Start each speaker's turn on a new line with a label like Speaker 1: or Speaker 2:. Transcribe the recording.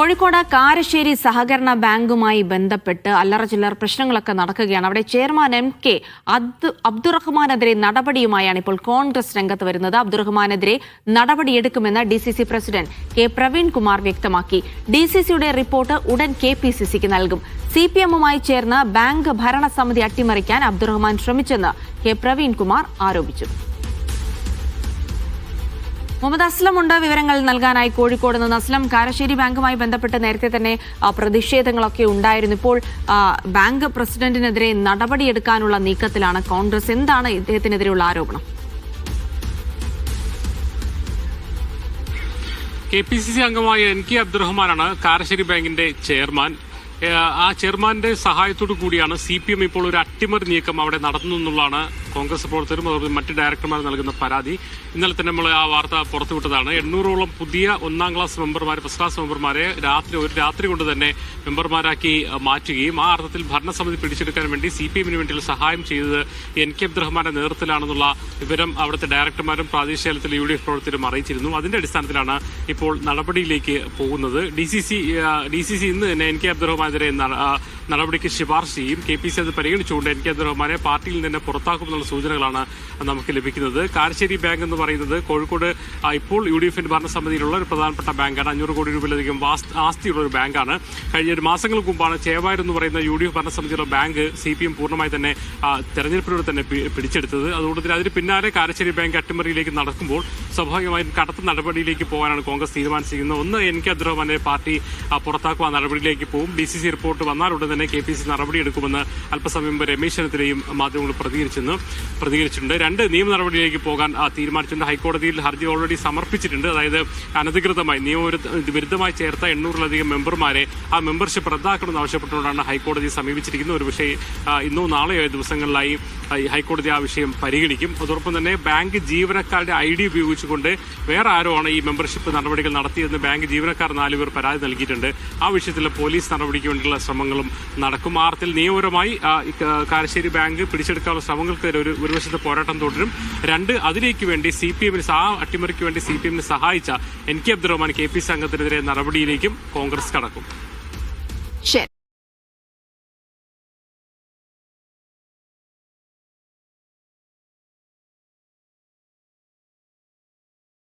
Speaker 1: കോഴിക്കോട് കാരശ്ശേരി സഹകരണ ബാങ്കുമായി ബന്ധപ്പെട്ട് അല്ലറ ചില്ലറ പ്രശ്നങ്ങളൊക്കെ നടക്കുകയാണ്. അവിടെ ചെയർമാൻ എം കെ അബ്ദു അബ്ദുറഹ്മാനെതിരെ നടപടിയുമായാണ് ഇപ്പോൾ കോൺഗ്രസ് രംഗത്ത് വരുന്നത്. അബ്ദുറഹ്മാനെതിരെ നടപടിയെടുക്കുമെന്ന് D C C president K Praveen Kumar വ്യക്തമാക്കി. ഡി സി സിയുടെ റിപ്പോർട്ട് ഉടൻ കെ പി സി സിക്ക് നൽകും. സി പി എമ്മുമായി ചേർന്ന് ബാങ്ക് ഭരണസമിതി അട്ടിമറിക്കാൻ അബ്ദുറഹ്മാൻ ശ്രമിച്ചെന്ന് കെ പ്രവീൺ കുമാർ ആരോപിച്ചു. മുഹമ്മദ് അസ്ലം ഉണ്ട് വിവരങ്ങൾ നൽകാനായി കോഴിക്കോട് നിന്ന്. അസ്ലം കാരശ്ശേരി ബാങ്കുമായി ബന്ധപ്പെട്ട് നേരത്തെ തന്നെ പ്രതിഷേധങ്ങളൊക്കെ ഉണ്ടായിരുന്നു. ഇപ്പോൾ ബാങ്ക് പ്രസിഡന്റിനെതിരെ നടപടിയെടുക്കാനുള്ള നീക്കത്തിലാണ് കോൺഗ്രസ്. എന്താണ് ഇദ്ദേഹത്തിനെതിരെയുള്ള ആരോപണം?
Speaker 2: കെ പി സി സി അംഗമായ എൻ കെ അബ്ദുറഹ്മാനാണ് കാരശ്ശേരി ബാങ്കിന്റെ ചെയർമാൻ. ആ ചെയർമാന്റെ സഹായത്തോടു കൂടിയാണ് സി പി എം ഇപ്പോൾ ഒരു അട്ടിമറി നീക്കം അവിടെ നടത്തുന്നു എന്നുള്ളതാണ് കോൺഗ്രസ് പ്രവർത്തകരും അതുപോലെ മറ്റ് ഡയറക്ടർമാർ നൽകുന്ന പരാതി. ഇന്നലെ തന്നെ നമ്മൾ ആ വാർത്ത പുറത്തുവിട്ടതാണ്. എണ്ണൂറോളം പുതിയ ഒന്നാം ക്ലാസ് മെമ്പർമാർ ഫസ്റ്റ് ക്ലാസ് മെമ്പർമാരെ രാത്രി ഒരു രാത്രി കൊണ്ട് തന്നെ മെമ്പർമാരാക്കി മാറ്റുകയും ആ അർത്ഥത്തിൽ ഭരണസമിതി പിടിച്ചെടുക്കാൻ വേണ്ടി സി പി എമ്മിന് സഹായം ചെയ്തത് എൻ കെ അബ്ദുറഹ്മാന്റെ നേതൃത്വത്തിലാണെന്നുള്ള വിവരം അവിടുത്തെ ഡയറക്ടർമാരും പ്രാദേശിക തലത്തിൽ യു ഡി എഫ് പ്രവർത്തകരും അറിയിച്ചിരുന്നു. അതിന്റെ അടിസ്ഥാനത്തിലാണ് ഇപ്പോൾ നടപടിയിലേക്ക് പോകുന്നത്. D C C D C C ഇന്ന് തന്നെ എൻ കെ അബ്ദുറഹ്മാനെതിരെ ന- നടപടിക്ക് ശുപാർശ ചെയ്യും കെ പി സി അത് പരിഗണിച്ചുകൊണ്ട് എൻ കെ റഹ്മാനെ പാർട്ടിയിൽ നിന്ന് പുറത്താക്കുമെന്നുള്ള സൂചനകളാണ് നമുക്ക് ലഭിക്കുന്നത്. കാരശ്ശേരി ബാങ്ക് എന്ന് പറയുന്നത് കോഴിക്കോട് ഇപ്പോൾ യു ഡി എഫിന്റെ ഭരണസമിതിയിലുള്ള ഒരു പ്രധാനപ്പെട്ട ബാങ്കാണ്. അഞ്ഞൂറ് കോടി രൂപയിലധികം ആസ്തിയുള്ള ഒരു ബാങ്കാണ്. കഴിഞ്ഞ ഒരു മാസങ്ങൾക്ക് മുമ്പാണ് ചേവായർ എന്ന് പറയുന്ന യു ഡി എഫ് ഭരണസമിതിയിലുള്ള ബാങ്ക് സി പി എം പൂർണമായി തന്നെ തെരഞ്ഞെടുപ്പിലൂടെ തന്നെ പിടിച്ചെടുത്തത്. അതുകൊണ്ട് തന്നെ അതിന് പിന്നാലെ കാരശ്ശേരി ബാങ്ക് അട്ടിമറിയിലേക്ക് നടക്കുമ്പോൾ സ്വാഭാവികമായും കടത്ത നടപടിയിലേക്ക് പോകാനാണ് കോൺഗ്രസ് തീരുമാനിച്ചിരിക്കുന്നത്. ഒന്ന് എൻ കെ അബ്ദുറഹ്മാനെ പാർട്ടി പുറത്താക്കുക നടപടിയിലേക്ക് പോകും. ഡി സി സി റിപ്പോർട്ട് വന്നാൽ ഉടൻ തന്നെ കെ പി സി നടപടിയെടുക്കുമെന്ന് അല്പസമയം മുമ്പ് രമേശ് ചെന്നിത്തലയും മാധ്യമങ്ങൾ പ്രതികരിച്ചെന്ന് പ്രതികരിച്ചിട്ടുണ്ട്. രണ്ട് നിയമ നടപടിയിലേക്ക് പോകാൻ തീരുമാനിച്ചിട്ടുണ്ട്. ഹൈക്കോടതിയിൽ ഹർജി ഓൾറെഡി സമർപ്പിച്ചിട്ടുണ്ട്. അതായത് അനധികൃതമായി നിയമവിരുദ്ധമായി വിരുദ്ധമായി ചേർത്ത എണ്ണൂറിലധികം മെമ്പർമാരെ ആ മെമ്പർഷിപ്പ് റദ്ദാക്കണമെന്ന് ആവശ്യപ്പെട്ടുകൊണ്ടാണ് ഹൈക്കോടതി സമീപിച്ചിരിക്കുന്നത്. ഒരു പക്ഷേ ഇന്നോ നാളെയോ ദിവസങ്ങളിലായി ഹൈക്കോടതി ആ വിഷയം പരിഗണിക്കും. അതോടൊപ്പം തന്നെ ബാങ്ക് ജീവനക്കാരുടെ ഐ ഡി ഉപയോഗിച്ചുകൊണ്ട് വേറെ ആരോ ആണ് ഈ മെമ്പർഷിപ്പ് നടപടികൾ നടത്തിയതെന്ന് ബാങ്ക് ജീവനക്കാർ നാലുപേർ പരാതി നൽകിയിട്ടുണ്ട്. ആ വിഷയത്തിൽ പോലീസ് നടപടിക്ക് വേണ്ടിയുള്ള ശ്രമങ്ങളും നടക്കും. ആർത്തിൽ നിയമപരമായി കാരശ്ശേരി ബാങ്ക് പിടിച്ചെടുക്കാനുള്ള ശ്രമങ്ങൾക്കെതിരെ ഒരു ഒരു വശത്ത് പോരാട്ടം തുടരും. രണ്ട് അതിലേക്ക് വേണ്ടി സി പി എമ്മിന് ആ അട്ടിമറിക്ക് വേണ്ടി സി പി എമ്മിന് സഹായിച്ച N K Abdurahman K P സംഘത്തിനെതിരെ നടപടിയിലേക്കും കോൺഗ്രസ് കടക്കും.